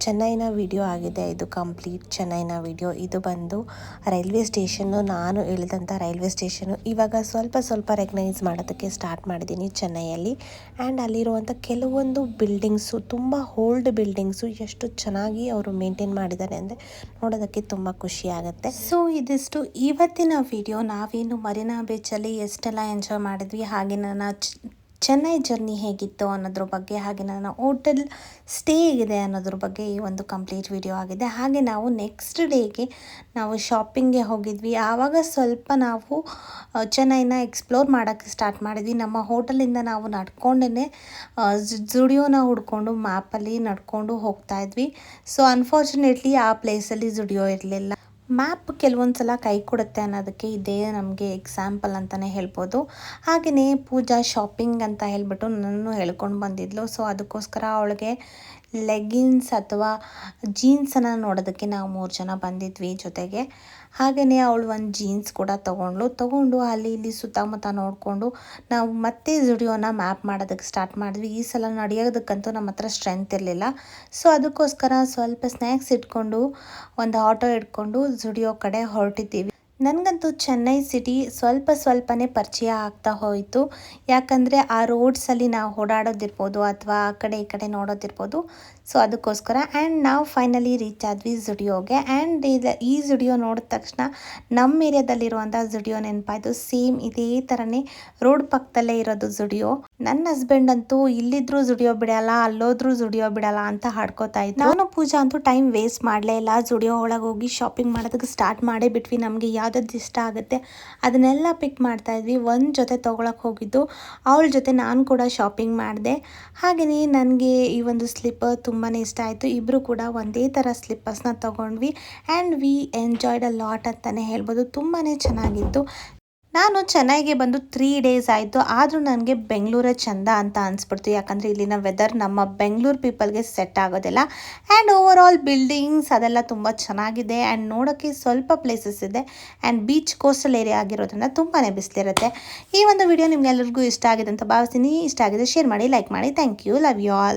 ಚೆನ್ನೈನ ವಿಡಿಯೋ ಆಗಿದೆ. ಇದು ಕಂಪ್ಲೀಟ್ ಚೆನ್ನೈನ ವಿಡಿಯೋ. ಇದು ಬಂದು ರೈಲ್ವೆ ಸ್ಟೇಷನ್ನು ನಾನು ಇಳಿದಂಥ ರೈಲ್ವೆ ಸ್ಟೇಷನ್ನು ಇವಾಗ ಸ್ವಲ್ಪ ಸ್ವಲ್ಪ ರೆಕಗ್ನೈಸ್ ಮಾಡೋದಕ್ಕೆ ಸ್ಟಾರ್ಟ್ ಮಾಡಿದ್ದೀನಿ ಚೆನ್ನೈಯಲ್ಲಿ. ಆ್ಯಂಡ್ ಅಲ್ಲಿರುವಂಥ ಕೆಲವೊಂದು ಬಿಲ್ಡಿಂಗ್ಸು, ತುಂಬ ಓಲ್ಡ್ ಬಿಲ್ಡಿಂಗ್ಸು ಎಷ್ಟು ಚೆನ್ನಾಗಿ ಅವರು ಮೇಂಟೈನ್ ಮಾಡಿದ್ದಾರೆ ಅಂದರೆ ನೋಡೋದಕ್ಕೆ ತುಂಬ ಖುಷಿ ಆಗುತ್ತೆ ಸೊ, ಇದಿಷ್ಟು ಇವತ್ತಿನ ವಿಡಿಯೋ. ನಾವೇನು ಮರಿನಾ ಬೀಚಲ್ಲಿ ಎಷ್ಟೆಲ್ಲ ಎಂಜಾಯ್ ಮಾಡಿದ್ವಿ, ಹಾಗೆ ನನ್ನ ಚೆನ್ನೈ ಜರ್ನಿ ಹೇಗಿತ್ತು ಅನ್ನೋದ್ರ ಬಗ್ಗೆ ಹಾಗೆ ನನ್ನ ಹೋಟೆಲ್ ಸ್ಟೇ ಹೇಗಿದೆ ಅನ್ನೋದ್ರ ಬಗ್ಗೆ ಈ ಒಂದು ಕಂಪ್ಲೀಟ್ ವಿಡಿಯೋ ಆಗಿದೆ. ಹಾಗೆ ನಾವು ನೆಕ್ಸ್ಟ್ ಡೇಗೆ ನಾವು ಶಾಪಿಂಗ್ಗೆ ಹೋಗಿದ್ವಿ. ಆವಾಗ ಸ್ವಲ್ಪ ನಾವು ಚೆನ್ನೈನ ಎಕ್ಸ್ಪ್ಲೋರ್ ಮಾಡೋಕ್ಕೆ ಸ್ಟಾರ್ಟ್ ಮಾಡಿದ್ವಿ. ನಮ್ಮ ಹೋಟೆಲಿಂದ ನಾವು ನಡ್ಕೊಂಡೇ ಜುಡಿಯೋನ ಹುಡ್ಕೊಂಡು ಮ್ಯಾಪಲ್ಲಿ ನಡ್ಕೊಂಡು ಹೋಗ್ತಾ ಇದ್ವಿ. ಸೊ ಅನ್ಫಾರ್ಚುನೇಟ್ಲಿ ಆ ಪ್ಲೇಸಲ್ಲಿ ಜುಡಿಯೋ ಇರಲಿಲ್ಲ. ಮ್ಯಾಪ್ ಕೆಲವೊಂದು ಸಲ ಕೈ ಕೊಡುತ್ತೆ ಅನ್ನೋದಕ್ಕೆ ಇದೇ ನಮಗೆ ಎಕ್ಸಾಂಪಲ್ ಅಂತಲೇ ಹೇಳ್ಬೋದು. ಹಾಗೆಯೇ ಪೂಜಾ ಶಾಪಿಂಗ್ ಅಂತ ಹೇಳ್ಬಿಟ್ಟು ನನ್ನನ್ನು ಹೇಳ್ಕೊಂಡು ಬಂದಿದ್ಲು. ಸೊ ಅದಕ್ಕೋಸ್ಕರ ಅವಳಿಗೆ ಲೆಗ್ಗಿನ್ಸ್ ಅಥವಾ ಜೀನ್ಸನ್ನು ನೋಡೋದಕ್ಕೆ ನಾವು ಮೂರು ಜನ ಬಂದಿದ್ವಿ ಜೊತೆಗೆ. ಹಾಗೆಯೇ ಅವಳು ಒಂದು ಜೀನ್ಸ್ ಕೂಡ ತೊಗೊಂಡ್ಳು. ತೊಗೊಂಡು ಅಲ್ಲಿ ಇಲ್ಲಿ ಸುತ್ತಮುತ್ತ ನೋಡಿಕೊಂಡು ನಾವು ಮತ್ತೆ ಜುಡಿಯೋನ ಮ್ಯಾಪ್ ಮಾಡೋದಕ್ಕೆ ಸ್ಟಾರ್ಟ್ ಮಾಡಿದ್ವಿ. ಈ ಸಲ ನಡೆಯೋದಕ್ಕಂತೂ ನಮ್ಮ ಹತ್ರ ಸ್ಟ್ರೆಂತ್ ಇರಲಿಲ್ಲ. ಸೊ ಅದಕ್ಕೋಸ್ಕರ ಸ್ವಲ್ಪ ಸ್ನ್ಯಾಕ್ಸ್ ಇಟ್ಕೊಂಡು, ಒಂದು ಆಟೋ ಇಟ್ಕೊಂಡು ಜುಡಿಯೋ ಕಡೆ ಹೊರಟಿದ್ದೀವಿ. ನನಗಂತೂ ಚೆನ್ನೈ ಸಿಟಿ ಸ್ವಲ್ಪ ಸ್ವಲ್ಪನೇ ಪರಿಚಯ ಆಗ್ತಾ ಹೋಯಿತು. ಯಾಕಂದರೆ ಆ ರೋಡ್ಸಲ್ಲಿ ನಾವು ಓಡಾಡೋದಿರ್ಬೋದು ಅಥವಾ ಆ ಕಡೆ ಈ ಕಡೆ ನೋಡೋದಿರ್ಬೋದು. ಸೊ ಅದಕ್ಕೋಸ್ಕರ ಆ್ಯಂಡ್ ನಾವು ಫೈನಲಿ ರೀಚ್ ಆದ್ವಿ ಜುಡಿಯೋಗೆ ಆ್ಯಂಡ್ ಇದು ಈ ಜುಡಿಯೋ ನೋಡಿದ ತಕ್ಷಣ ನಮ್ಮ ಏರಿಯಾದಲ್ಲಿರುವಂಥ ಜುಡಿಯೋ ನೆನಪಾಯಿತು. ಸೇಮ್ ಇದೇ ಥರನೇ ರೋಡ್ ಪಕ್ಕದಲ್ಲೇ ಇರೋದು ಜುಡಿಯೋ ನನ್ನ ಹಸ್ಬೆಂಡ್ ಅಂತೂ ಇಲ್ಲಿದ್ರೂ ಜುಡಿಯೋ ಬಿಡಲ್ಲ, ಅಲ್ಲೋದ್ರೂ ಜುಡಿಯೋ ಬಿಡಲ್ಲ ಅಂತ ಹಾಡ್ಕೋತಾ ಇದ್ದೆ ನಾನು ಪೂಜಾ ಅಂತೂ ಟೈಮ್ ವೇಸ್ಟ್ ಮಾಡಲೇ ಇಲ್ಲ. ಜುಡಿಯೋ ಒಳಗೆ ಹೋಗಿ ಶಾಪಿಂಗ್ ಮಾಡೋದಕ್ಕೆ ಸ್ಟಾರ್ಟ್ ಮಾಡೇ ಬಿಟ್ವಿ. ನಮಗೆ ಯಾವ್ದಾದ್ರು ಇಷ್ಟ ಆಗುತ್ತೆ. ಅದನ್ನೆಲ್ಲ ಪಿಕ್ ಮಾಡ್ತಾ ಇದ್ವಿ. ಒಂದು ಜೊತೆ ತೊಗೊಳಕ್ಕೆ ಹೋಗಿದ್ದು. ಅವಳ ಜೊತೆ ನಾನು ಕೂಡ ಶಾಪಿಂಗ್ ಮಾಡಿದೆ. ಹಾಗೆಯೇ ನನಗೆ ಈ ಒಂದು ಸ್ಲಿಪ್ಪರ್ ತುಂಬಾ ಇಷ್ಟ ಆಯಿತು. ಇಬ್ಬರು ಕೂಡ ಒಂದೇ ಥರ ಸ್ಲಿಪ್ಪರ್ಸ್ನ ತೊಗೊಂಡ್ವಿ. And we enjoyed a lot ಅಂತಲೇ ಹೇಳ್ಬೋದು. ತುಂಬಾ ಚೆನ್ನಾಗಿತ್ತು. ನಾನು ಚೆನ್ನೈಗೆ ಬಂದು ತ್ರೀ ಡೇಸ್ ಆಯಿತು. ಆದರೂ ನನಗೆ ಬೆಂಗಳೂರೇ ಚಂದ ಅಂತ ಅನಿಸ್ಬಿಡ್ತು. ಯಾಕಂದರೆ ಇಲ್ಲಿನ ವೆದರ್ ನಮ್ಮ ಬೆಂಗಳೂರು ಪೀಪಲ್ಗೆ ಸೆಟ್ ಆಗೋದಿಲ್ಲ. ಆ್ಯಂಡ್ ಓವರ್ ಆಲ್ ಬಿಲ್ಡಿಂಗ್ಸ್ ಅದೆಲ್ಲ ತುಂಬ ಚೆನ್ನಾಗಿದೆ. ಆ್ಯಂಡ್ ನೋಡೋಕ್ಕೆ ಸ್ವಲ್ಪ ಪ್ಲೇಸಸ್ ಇದೆ. ಆ್ಯಂಡ್ ಬೀಚ್ ಕೋಸ್ಟಲ್ ಏರಿಯಾ ಆಗಿರೋದ್ರಿಂದ ತುಂಬಾ ಬಿಸಿಲಿರುತ್ತೆ. ಈ ಒಂದು ವಿಡಿಯೋ ನಿಮ್ಗೆಲ್ಲರಿಗೂ ಇಷ್ಟ ಆಗಿದೆ ಅಂತ ಭಾವಿಸ್ತೀನಿ. ಇಷ್ಟ ಆಗಿದೆ ಶೇರ್ ಮಾಡಿ ಲೈಕ್ ಮಾಡಿ. Thank you love you all